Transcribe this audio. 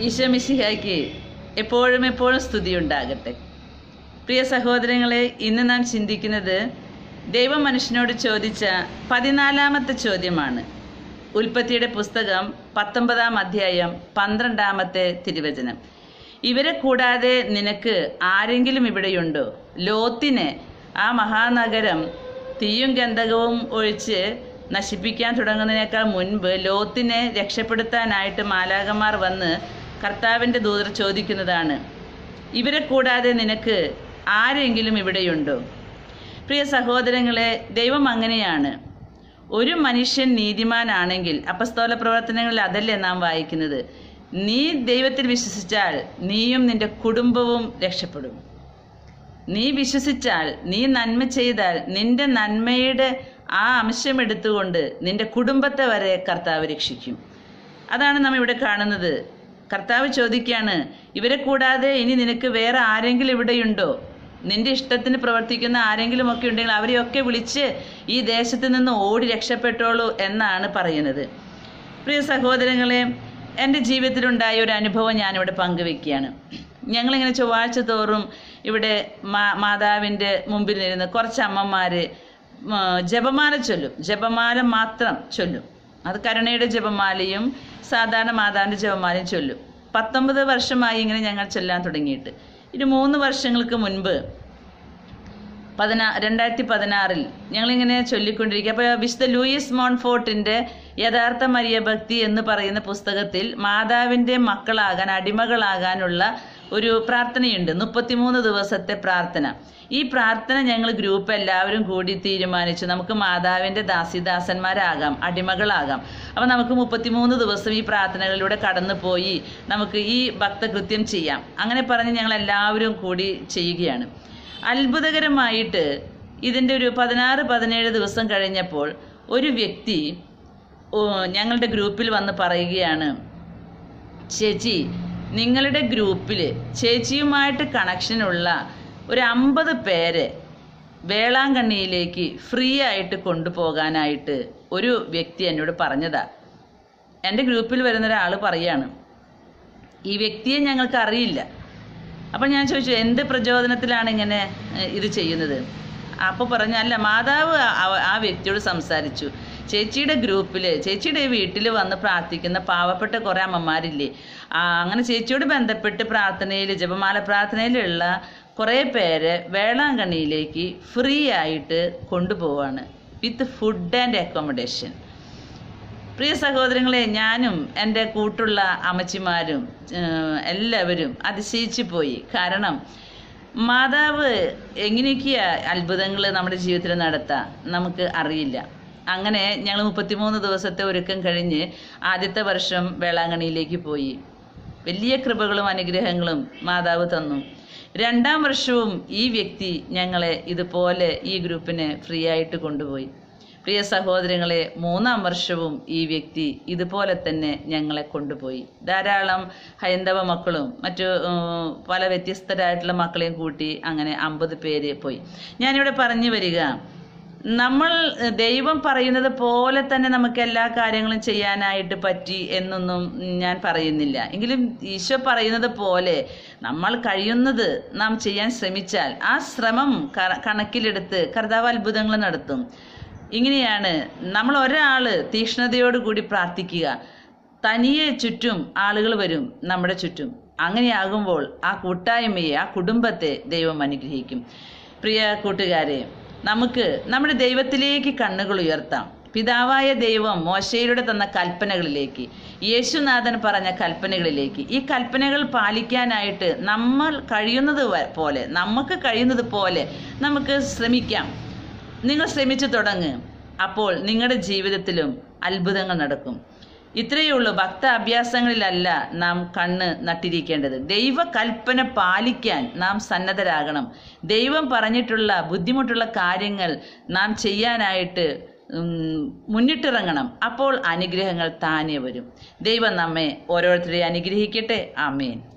ഈശോ മിശിഹായ്ക്ക് എപ്പോഴും എപ്പോഴും സ്തുതി ഉണ്ടാകട്ടെ. പ്രിയ സഹോദരങ്ങളെ ഇന്ന് നാം ചിന്തിക്കുന്നത് ദൈവം മനുഷ്യനോട് ചോദിച്ച പതിനാലാമത്തെ ചോദ്യമാണ്. ഉൽപ്പത്തിയുടെ പുസ്തകം പത്തൊമ്പതാം അധ്യായം പന്ത്രണ്ടാമത്തെ തിരുവചനം. ഇവരെ കൂടാതെ നിനക്ക് ആരെങ്കിലും ഇവിടെയുണ്ടോ? ലോത്തിനെ ആ മഹാനഗരം തീയും ഗന്ധകവും ഒഴിച്ച് നശിപ്പിക്കാൻ തുടങ്ങുന്നതിനേക്കാൾ മുൻപ് ലോത്തിനെ രക്ഷപ്പെടുത്താനായിട്ട് മാലാകന്മാർ വന്ന് കർത്താവിന്റെ ദൂതർ ചോദിക്കുന്നതാണ് ഇവരെ കൂടാതെ നിനക്ക് ആരെങ്കിലും ഇവിടെയുണ്ടോ? പ്രിയ സഹോദരങ്ങളെ ദൈവം അങ്ങനെയാണ്. ഒരു മനുഷ്യൻ നീതിമാനാണെങ്കിൽ അപ്പസ്തോല പ്രവർത്തനങ്ങളിൽ അതല്ലേ നാം വായിക്കുന്നത്? നീ ദൈവത്തിൽ വിശ്വസിച്ചാൽ നീയും നിന്റെ കുടുംബവും രക്ഷപ്പെടും. നീ വിശ്വസിച്ചാൽ നീ നന്മ ചെയ്താൽ നിന്റെ നന്മയുടെ ആ അംശം എടുത്തുകൊണ്ട് നിന്റെ കുടുംബത്തെ വരെ കർത്താവ് രക്ഷിക്കും. അതാണ് നാം ഇവിടെ കാണുന്നത്. കർത്താവ് ചോദിക്കുകയാണ് ഇവരെ കൂടാതെ ഇനി നിനക്ക് വേറെ ആരെങ്കിലും ഇവിടെയുണ്ടോ? നിന്റെ ഇഷ്ടത്തിന് പ്രവർത്തിക്കുന്ന ആരെങ്കിലും ഒക്കെ ഉണ്ടെങ്കിൽ അവരെയൊക്കെ വിളിച്ച് ഈ ദേശത്ത് നിന്ന് ഓടി രക്ഷപ്പെട്ടോളൂ എന്നാണ് പറയുന്നത്. പ്രിയ സഹോദരങ്ങളെ എന്റെ ജീവിതത്തിലുണ്ടായ ഒരു അനുഭവം ഞാനിവിടെ പങ്കുവെക്കുകയാണ്. ഞങ്ങളിങ്ങനെ ചൊവ്വാഴ്ച തോറും ഇവിടെ മാ മാതാവിന്റെ നിന്ന് കുറച്ച് അമ്മമാർ ജപമാല ചൊല്ലും. ജപമാല മാത്രം ചൊല്ലും. അത് കരുണയുടെ ജപമാലയും സാധാരണ മാതാവിന്റെ ജപമാലയും ചൊല്ലും. പത്തൊമ്പത് വർഷമായി ഇങ്ങനെ ഞങ്ങൾ ചൊല്ലാൻ തുടങ്ങിയിട്ട്. ഇനി മൂന്ന് വർഷങ്ങൾക്ക് മുൻപ് പതിനാ രണ്ടായിരത്തി പതിനാറിൽ ഞങ്ങളിങ്ങനെ ചൊല്ലിക്കൊണ്ടിരിക്കുക. അപ്പോൾ വിശുദ്ധ ലൂയിസ് മോൺഫോർട്ടിന്റെ യഥാർത്ഥ മരിയഭക്തി എന്ന് പറയുന്ന പുസ്തകത്തിൽ മാതാവിന്റെ മക്കളാകാൻ അടിമകളാകാനുള്ള ഒരു പ്രാർത്ഥനയുണ്ട്. മുപ്പത്തിമൂന്ന് ദിവസത്തെ പ്രാർത്ഥന. ഈ പ്രാർത്ഥന ഞങ്ങൾ ഗ്രൂപ്പ് എല്ലാവരും കൂടി തീരുമാനിച്ചു. നമുക്ക് മാതാവിന്റെ ദാസിദാസന്മാരാകാം അടിമകളാകാം. അപ്പോൾ നമുക്ക് മുപ്പത്തിമൂന്ന് ദിവസം ഈ പ്രാർത്ഥനകളിലൂടെ കടന്നു പോയി നമുക്ക് ഈ ഭക്തകൃത്യം ചെയ്യാം. അങ്ങനെ പറഞ്ഞ് ഞങ്ങൾ എല്ലാവരും കൂടി ചെയ്യുകയാണ്. അത്ഭുതകരമായിട്ട് ഇതിന്റെ ഒരു പതിനാറ് പതിനേഴ് ദിവസം കഴിഞ്ഞപ്പോൾ ഒരു വ്യക്തി ഞങ്ങളുടെ ഗ്രൂപ്പിൽ വന്ന് പറയുകയാണ് ചേച്ചി നിങ്ങളുടെ ഗ്രൂപ്പിൽ ചേച്ചിയുമായിട്ട് കണക്ഷനുള്ള ഒരു അമ്പത് പേരെ വേളാങ്കണ്ണിയിലേക്ക് ഫ്രീ ആയിട്ട് കൊണ്ടുപോകാനായിട്ട് ഒരു വ്യക്തി എന്നോട് പറഞ്ഞതാ. എന്റെ ഗ്രൂപ്പിൽ വരുന്ന ഒരാൾ പറയാണ് ഈ വ്യക്തിയെ ഞങ്ങൾക്ക് അറിയില്ല. അപ്പം ഞാൻ ചോദിച്ചു എന്ത് പ്രചോദനത്തിലാണ് ഇങ്ങനെ ഇത് ചെയ്യുന്നത്? അപ്പോൾ പറഞ്ഞു അല്ല മാതാവ് ആ വ്യക്തിയോട് സംസാരിച്ചു. ചേച്ചിയുടെ ഗ്രൂപ്പിൽ ചേച്ചിയുടെ വീട്ടിൽ വന്ന് പ്രാർത്ഥിക്കുന്ന പാവപ്പെട്ട കുറേ അമ്മമാരില്ലേ? അങ്ങനെ ചേച്ചിയോട് ബന്ധപ്പെട്ട് പ്രാർത്ഥനയിൽ ജപമാല പ്രാർത്ഥനയിലുള്ള കുറേ പേര് വേളാങ്കണ്ണിയിലേക്ക് ഫ്രീ ആയിട്ട് കൊണ്ടുപോവാണ്. With food and accommodation. പ്രിയ സഹോദരങ്ങളെ ഞാനും എന്റെ കൂട്ടുള്ള അമ്മച്ചിമാരും എല്ലാവരും അതിശയിച്ചു പോയി. കാരണം മാതാവ് എങ്ങനെയൊക്കെയാ അത്ഭുതങ്ങൾ നമ്മുടെ ജീവിതത്തിൽ നടത്താം? നമുക്ക് അറിയില്ല. അങ്ങനെ ഞങ്ങൾ മുപ്പത്തിമൂന്ന് ദിവസത്തെ ഒരുക്കം കഴിഞ്ഞ് ആദ്യത്തെ വർഷം വേളാങ്കണ്ണിയിലേക്ക് പോയി. വലിയ കൃപകളും അനുഗ്രഹങ്ങളും മാതാവ് തന്നു. രണ്ടാം വർഷവും ഈ വ്യക്തി ഞങ്ങളെ ഇതുപോലെ ഈ ഗ്രൂപ്പിനെ ഫ്രീ ആയിട്ട് കൊണ്ടുപോയി. പ്രിയ സഹോദരങ്ങളെ മൂന്നാം വർഷവും ഈ വ്യക്തി ഇതുപോലെ തന്നെ ഞങ്ങളെ കൊണ്ടുപോയി. ധാരാളം ഹൈന്ദവ മക്കളും മറ്റു പല വ്യത്യസ്തരായിട്ടുള്ള മക്കളെയും കൂട്ടി അങ്ങനെ അമ്പത് പേര് പോയി. ഞാനിവിടെ പറഞ്ഞു വരിക. നമ്മൾ ദൈവം പറയുന്നത് പോലെ തന്നെ നമുക്ക് എല്ലാ കാര്യങ്ങളും ചെയ്യാനായിട്ട് പറ്റി എന്നൊന്നും ഞാൻ പറയുന്നില്ല. എങ്കിലും ഈശോ പറയുന്നത് പോലെ നമ്മൾ കഴിയുന്നത് നാം ചെയ്യാൻ ശ്രമിച്ചാൽ ആ ശ്രമം കണക്കിലെടുത്ത് കർത്താവ് അത്ഭുതങ്ങൾ നടത്തും. ഇങ്ങനെയാണ് നമ്മൾ ഒരാൾ തീക്ഷ്ണതയോടുകൂടി പ്രാർത്ഥിക്കുക. തനിയെ ചുറ്റും ആളുകൾ വരും നമ്മുടെ ചുറ്റും. അങ്ങനെയാകുമ്പോൾ ആ കൂട്ടായ്മയെ ആ കുടുംബത്തെ ദൈവം അനുഗ്രഹിക്കും. പ്രിയ കൂട്ടുകാരെ നമുക്ക് നമ്മുടെ ദൈവത്തിലേക്ക് കണ്ണുകൾ ഉയർത്താം. പിതാവായ ദൈവം മോശയിലൂടെ തന്ന കൽപ്പനകളിലേക്ക് യേശുനാഥൻ പറഞ്ഞ കൽപ്പനകളിലേക്ക്. ഈ കൽപ്പനകൾ പാലിക്കാനായിട്ട് നമ്മൾ കഴിയുന്നത് പോലെ നമുക്ക് കഴിയുന്നത് പോലെ നമുക്ക് ശ്രമിക്കാം. നിങ്ങൾ ശ്രമിച്ചു തുടങ്ങ്. അപ്പോൾ നിങ്ങളുടെ ജീവിതത്തിലും അത്ഭുതങ്ങൾ നടക്കും. ഇത്രയേ ഉള്ളൂ ഭക്ത അഭ്യാസങ്ങളിലല്ല നാം കണ്ണ് നട്ടിരിക്കേണ്ടത്. ദൈവ കൽപ്പന പാലിക്കാൻ നാം സന്നദ്ധരാകണം. ദൈവം പറഞ്ഞിട്ടുള്ള ബുദ്ധിമുട്ടുള്ള കാര്യങ്ങൾ നാം ചെയ്യാനായിട്ട് മുന്നിട്ടിറങ്ങണം. അപ്പോൾ അനുഗ്രഹങ്ങൾ താനെ വരും. ദൈവം നമ്മെ ഓരോരുത്തരെയും അനുഗ്രഹിക്കട്ടെ. ആമേൻ.